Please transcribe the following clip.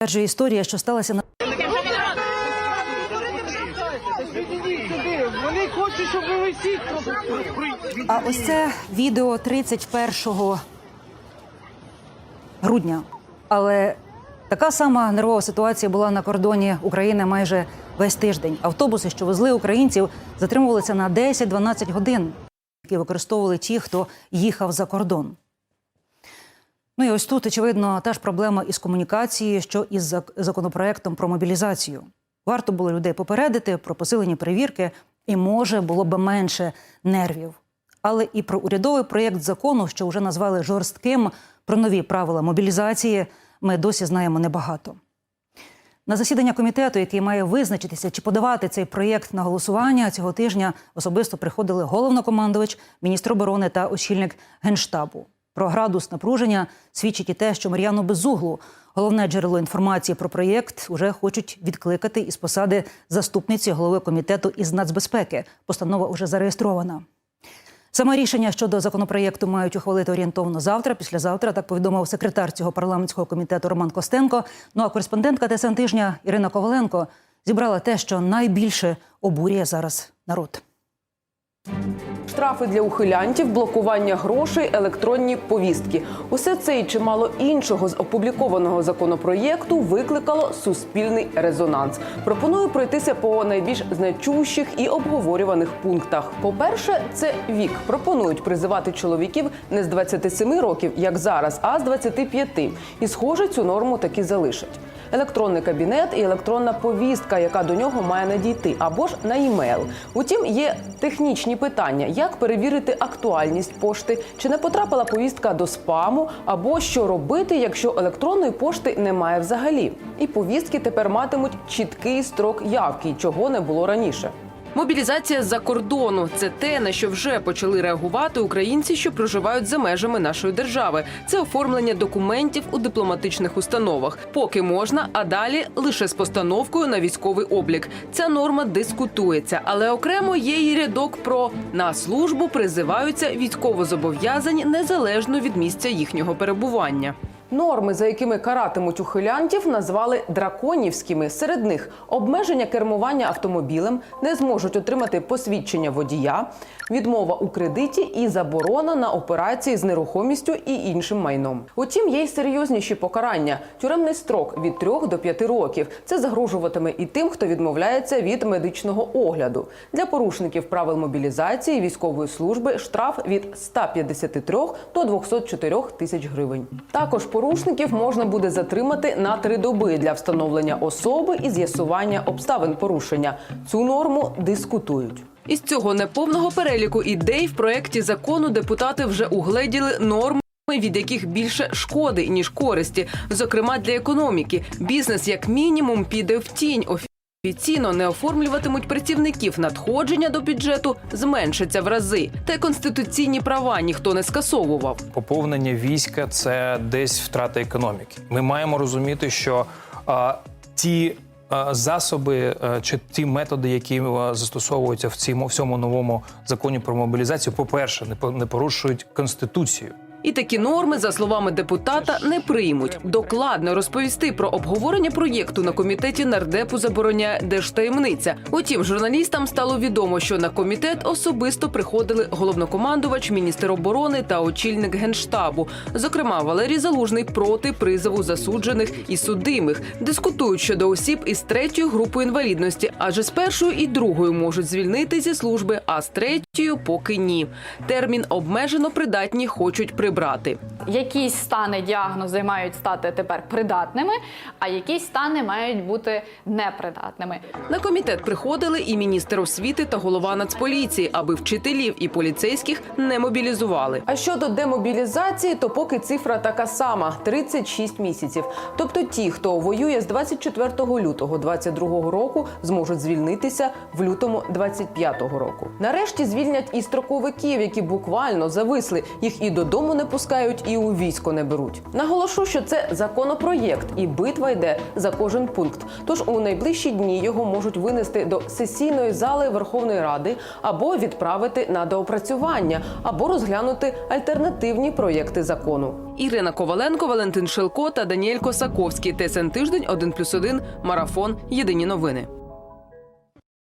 Адже історія, що сталася на щоб ви всі а ось це відео 31 грудня. Але така сама нервова ситуація була на кордоні України майже весь тиждень. Автобуси, що везли українців, затримувалися на 10-12 годин, які використовували ті, хто їхав за кордон. Ну і ось тут, очевидно, та ж проблема із комунікацією, що із зак- законопроектом про мобілізацію. Варто було людей попередити про посилені перевірки, і може було би менше нервів. Але і про урядовий проєкт закону, що вже назвали жорстким, про нові правила мобілізації, ми досі знаємо небагато. На засідання комітету, який має визначитися, чи подавати цей проєкт на голосування цього тижня, особисто приходили головнокомандувач, міністр оборони та очільник генштабу. Про градус напруження свідчить і те, що Мар'яну Безуглу, головне джерело інформації про проєкт, уже хочуть відкликати із посади заступниці голови комітету із нацбезпеки. Постанова вже зареєстрована. Саме рішення щодо законопроєкту мають ухвалити орієнтовно завтра, післязавтра. Так повідомив секретар цього парламентського комітету Роман Костенко. Ну а кореспондентка ТСН тижня Ірина Коваленко зібрала те, що найбільше обурює зараз народ. Штрафи для ухилянтів, блокування грошей, електронні повістки. Усе це і чимало іншого з опублікованого законопроєкту викликало суспільний резонанс. Пропоную пройтися по найбільш значущих і обговорюваних пунктах. По-перше, це вік. Пропонують призивати чоловіків не з 27 років, як зараз, а з 25. І схоже, цю норму таки залишать. Електронний кабінет і електронна повістка, яка до нього має надійти, або ж на імейл. Утім, є технічні питання: як перевірити актуальність пошти, чи не потрапила повістка до спаму, або що робити, якщо електронної пошти немає взагалі. І повістки тепер матимуть чіткий строк явки, чого не було раніше. Мобілізація з-за кордону це те, на що вже почали реагувати українці, що проживають за межами нашої держави. Це оформлення документів у дипломатичних установах. Поки можна, а далі лише з постановкою на військовий облік. Ця норма дискутується, але окремо є і рядок про на службу призиваються військовозобов'язані незалежно від місця їхнього перебування. Норми, за якими каратимуть ухилянтів, назвали драконівськими. Серед них обмеження кермування автомобілем, не зможуть отримати посвідчення водія, відмова у кредиті і заборона на операції з нерухомістю і іншим майном. Утім, є й серйозніші покарання: тюремний строк від 3 до 5 років. Це загрожуватиме і тим, хто відмовляється від медичного огляду. Для порушників правил мобілізації військової служби штраф від 153 до 204 тисяч гривень. Також порушників можна буде затримати на три доби для встановлення особи і з'ясування обставин порушення. Цю норму дискутують. Із цього неповного переліку ідей в проєкті закону депутати вже угледіли норми. Від яких більше шкоди ніж користі, зокрема для економіки, бізнес як мінімум піде в тінь. Офіційно не оформлюватимуть працівників. Надходження до бюджету зменшиться в рази. Та конституційні права ніхто не скасовував. поповнення війська це десь втрата економіки. Ми маємо розуміти, що а, ті засоби чи ті методи, які застосовуються в цьому всьому новому законі про мобілізацію, по-перше, не по- не порушують конституцію. І такі норми, за словами депутата, не приймуть. Докладно розповісти про обговорення проєкту на комітеті нардепу забороняє держтаємниця. Утім, журналістам стало відомо, що на комітет особисто приходили головнокомандувач, міністр оборони та очільник генштабу. Зокрема, Валерій Залужний проти призову засуджених і судимих. Дискутують щодо осіб із третьою групою інвалідності, адже з першою і другою можуть звільнити зі служби, а з третьою поки ні. Термін обмежено придатні хочуть прибрати. Якісь стани діагнози мають стати тепер придатними, а якісь стани мають бути непридатними. На комітет приходили і міністр освіти та голова нацполіції, аби вчителів і поліцейських не мобілізували. А щодо демобілізації, то поки цифра така сама 36 місяців. Тобто ті, хто воює з 24 лютого 22 року, зможуть звільнитися в лютому 25 року. Нарешті звільнять і строковиків, які буквально зависли. Їх і додому не пускають, і у військо не беруть. Наголошу, що це законопроєкт, і битва йде за кожен пункт. Тож у найближчі дні його можуть винести до сесійної зали Верховної Ради або відправити на доопрацювання, або розглянути альтернативні проєкти закону. Ірина Коваленко, Валентин Шелко та Даніель Косаковський. ТСН тиждень 1+,1, Марафон. Єдині новини.